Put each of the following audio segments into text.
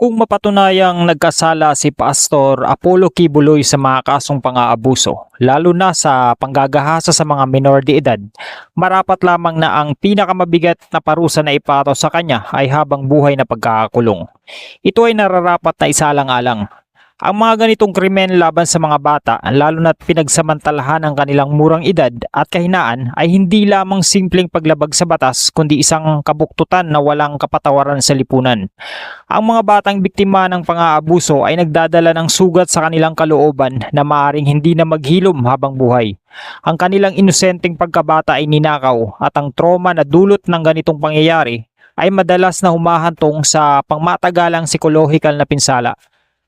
Kung mapatunayang nagkasala si Pastor Apollo Kibuloy sa mga kasong pang-aabuso, lalo na sa panggagahasa sa mga minor de edad, marapat lamang na ang pinakamabigat na parusa na ipato sa kanya ay habang buhay na pagkakakulong. Ito ay nararapat na isalang-alang. Ang mga ganitong krimen laban sa mga bata, lalo na't pinagsamantalahan ang kanilang murang edad at kahinaan ay hindi lamang simpleng paglabag sa batas kundi isang kabuktutan na walang kapatawaran sa lipunan. Ang mga batang biktima ng pang-aabuso ay nagdadala ng sugat sa kanilang kalooban na maaring hindi na maghilom habang buhay. Ang kanilang inosenteng pagkabata ay ninakaw at ang trauma na dulot ng ganitong pangyayari ay madalas na humahantong sa pangmatagalang psikolohikal na pinsala.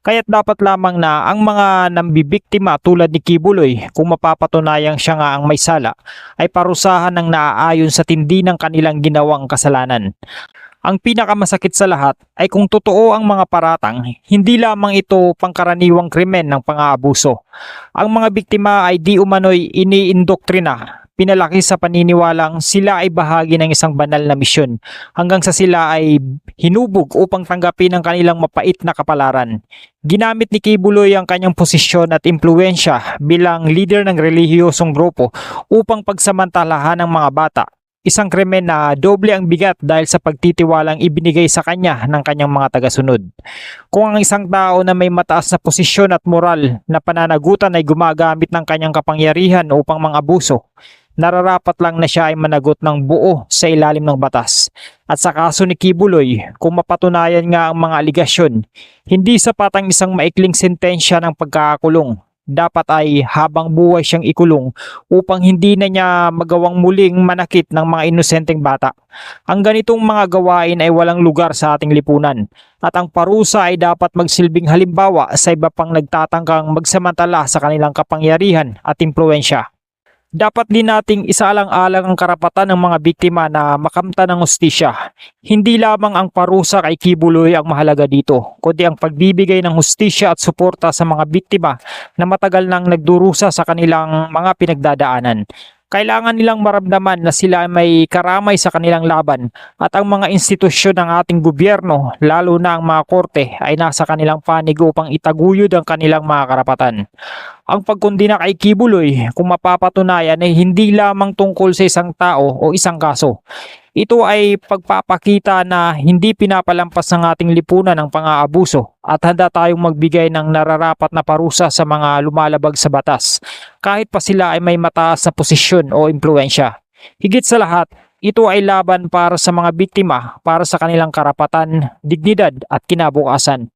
Kaya't dapat lamang na ang mga nambibiktima tulad ni Kibuloy kung mapapatunayang siya nga ang may sala ay parusahan ng naaayon sa tindi ng kanilang ginawang kasalanan. Ang pinakamasakit sa lahat ay kung totoo ang mga paratang, hindi lamang ito pangkaraniwang krimen ng pang-aabuso. Ang mga biktima ay di umano'y iniindoktrina, pinalaki sa paniniwalang sila ay bahagi ng isang banal na misyon hanggang sa sila ay hinubog upang tanggapin ang kanilang mapait na kapalaran. Ginamit ni Kibuloy ang kanyang posisyon at impluensya bilang leader ng relihiyosong grupo upang pagsamantalahan ng mga bata isang krimen na doble ang bigat dahil sa pagtitiwalang ibinigay sa kanya ng kanyang mga tagasunod. Kung ang isang tao na may mataas na posisyon at moral na pananagutan ay gumagamit ng kanyang kapangyarihan upang mangabuso, nararapat lang na siya ay managot ng buo sa ilalim ng batas. At sa kaso ni Kibuloy, kung mapatunayan nga ang mga aligasyon, hindi sapat ang isang maikling sentensya ng pagkakakulong dapat ay habang buhay siyang ikulong upang hindi na niya magawang muling manakit ng mga inosenteng bata. Ang ganitong mga gawain ay walang lugar sa ating lipunan at ang parusa ay dapat magsilbing halimbawa sa iba pang nagtatangkang magsamantala sa kanilang kapangyarihan at impluensya. Dapat din nating isaalang-alang ang karapatan ng mga biktima na makamta ng hustisya. Hindi lamang ang parusa kay Kibuloy ang mahalaga dito, kundi ang pagbibigay ng hustisya at suporta sa mga biktima na matagal nang nagdurusa sa kanilang mga pinagdadaanan. Kailangan nilang maramdaman na sila ay may karamay sa kanilang laban at ang mga institusyon ng ating gobyerno, lalo na ang mga korte, ay nasa kanilang panig upang itaguyod ang kanilang mga karapatan. Ang pagkundina kay Kibuloy kung mapapatunayan ay hindi lamang tungkol sa isang tao o isang kaso. Ito ay pagpapakita na hindi pinapalampas ng ating lipunan ng pang-aabuso at handa tayong magbigay ng nararapat na parusa sa mga lumalabag sa batas kahit pa sila ay may mataas na posisyon o impluensya. Higit sa lahat, ito ay laban para sa mga biktima para sa kanilang karapatan, dignidad at kinabukasan.